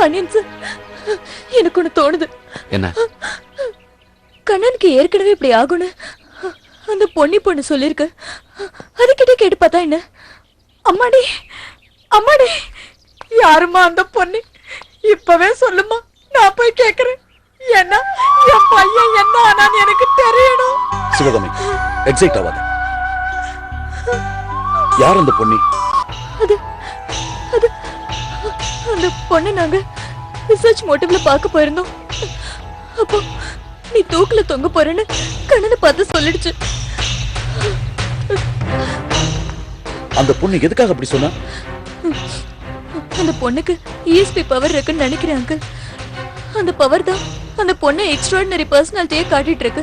Pandian sir எனக்கு ஒண்ணு தோணுது. என்ன? கண்ணனுக்கு ஏற்கனவே இப்படி ஆகும்னு அந்த பொன்னி பொண்ணு சொல்லிருக்கு அதுக்கிட்ட கேட்டு பார்த்தா என்ன? அம்மாடி அம்மாடி யாரும்மா அந்த பொண்ணு இப்பவே சொல்லுமா நான் போய் கேக்குறேன். ஏன்னா என் பையன் என்ன ஆனான்னு எனக்கு தெரியணும். சிவகாமி எக்ஸைட் ஆகாத யார் அந்த பொண்ணி அது அந்த பொண்ணை நாங்க ரிசர்ச் மோட்டிவ்ல பார்க்க போயிருந்தோம். அப்போ நீ தூக்குல தொங்க போறேன்னு கண்ணனை பார்த்து சொல்லிடுச்சு. அந்த பொண்ணு எதுக்காக அப்படி சொன்னா? அந்த பொண்ணுக்கு இஎஸ்பி பவர் இருக்குன்னு நினைக்கிறேன் அங்கிள் அந்த பவர் தான் அந்த பொண்ணு எக்ஸ்ட்ராடினரி பர்சனாலிட்டியே காட்டிட்டு இருக்கு.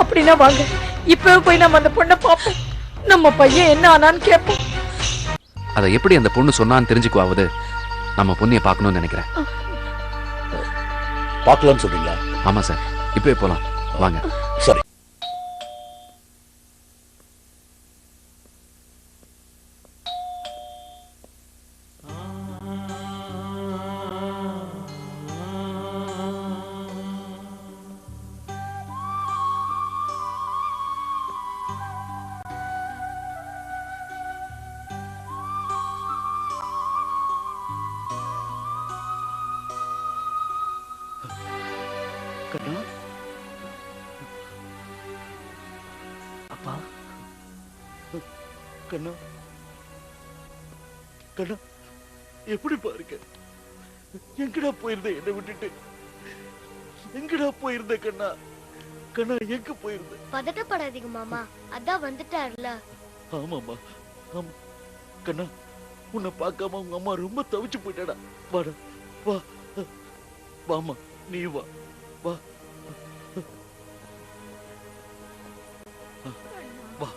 அப்படின்னா வாங்க இப்பவே போய் நம்ம அந்த பொண்ணை பார்ப்போம். நம்ம பையன் என்ன ஆனான்னு கேட்போம். அதை எப்படி அந்த பொண்ணு சொன்னான்னு தெரிஞ்சுக்குவாவது? நம்ம பொண்ணிய பார்க்கணும்னு நினைக்கிறேன். பார்க்கலாம்னு சொல்றீங்களா? ஆமா சார். இப்பவே போலாம். வாங்க. சரி. கண்ணா அப்பா. கண்ணா. கண்ணா எப்படி பாருங்க? எங்கடா போயிருந்த என்னை விட்டுட்டு? எங்கடா போயிருந்த கண்ணா? கண்ணா எங்க போயிருந்த? பதட்டப்படாதீங்க மாமா. அதான் வந்துட்டார்ல. ஆமாம்மா. ஆமா. கண்ணா உன்னை பார்க்காம உங்க அம்மா ரொம்ப தவிச்சு போயிட்டாடா. வாடா. வா. வாமா நீ வா. வா. வா.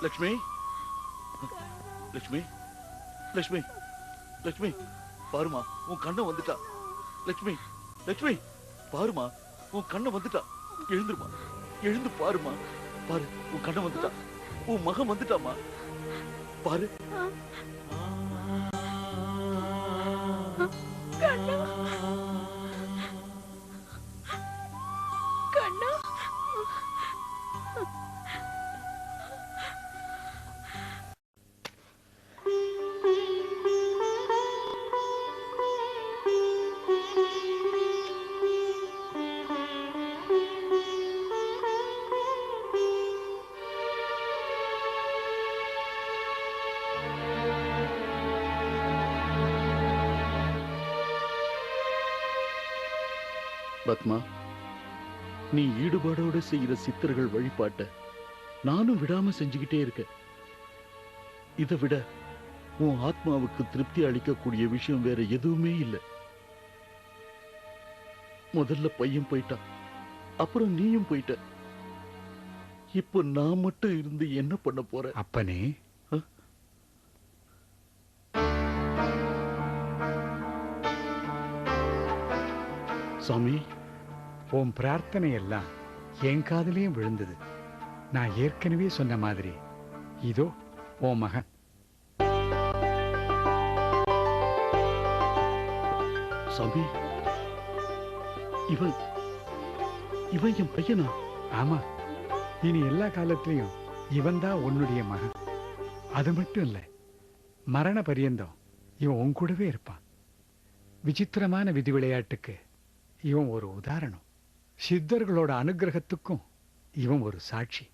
லக்ஷ்மி. லக்ஷ்மி. லக்ஷ்மி. லக்ஷ்மி பாருமா உன் கண்ணை வந்துட்டா. லக்ஷ்மி லக்ஷ்மி பாருமா உன் கண்ணை வந்துட்டா. எழுந்துருமா எழுந்து பாருமா. பாரு உன் கண்ணை வந்துட்டா. உன் மகன் வந்துட்டாமா. பாரு. பத்மா நீ ஈடுபாடோட செய்யற சித்தர்கள் வழிபாட்ட நானும் விடாம செஞ்சுக்கிட்டே இருக்கேன். இதை விட உன் ஆத்மாவுக்கு திருப்தி அளிக்கக்கூடிய விஷயம் வேற எதுவுமே இல்லை. முதல்ல பையன் போயிட்டான். அப்புறம் நீயும் போயிட்ட. இப்போ நான் மட்டும் இருந்து என்ன பண்ண போற? அப்பனே சாமி உன் பிரார்த்தனை எல்லாம் என் காதுலயும் விழுந்தது. நான் ஏற்கனவே சொன்ன மாதிரி. இதோ உன் மகன். சாமி இவன் இவன் என் பையனா? ஆமா. இனி எல்லா காலத்திலையும் இவன்தான் உன்னுடைய மகன். அது மட்டும் இல்ல மரண பரியந்தம் இவன் உன் கூடவே இருப்பான். விசித்திரமான விதி விளையாட்டுக்கு இவன் ஒரு உதாரணம். சித்தர்களோட அனுகிரகத்துக்கும் இவன் ஒரு சாட்சி.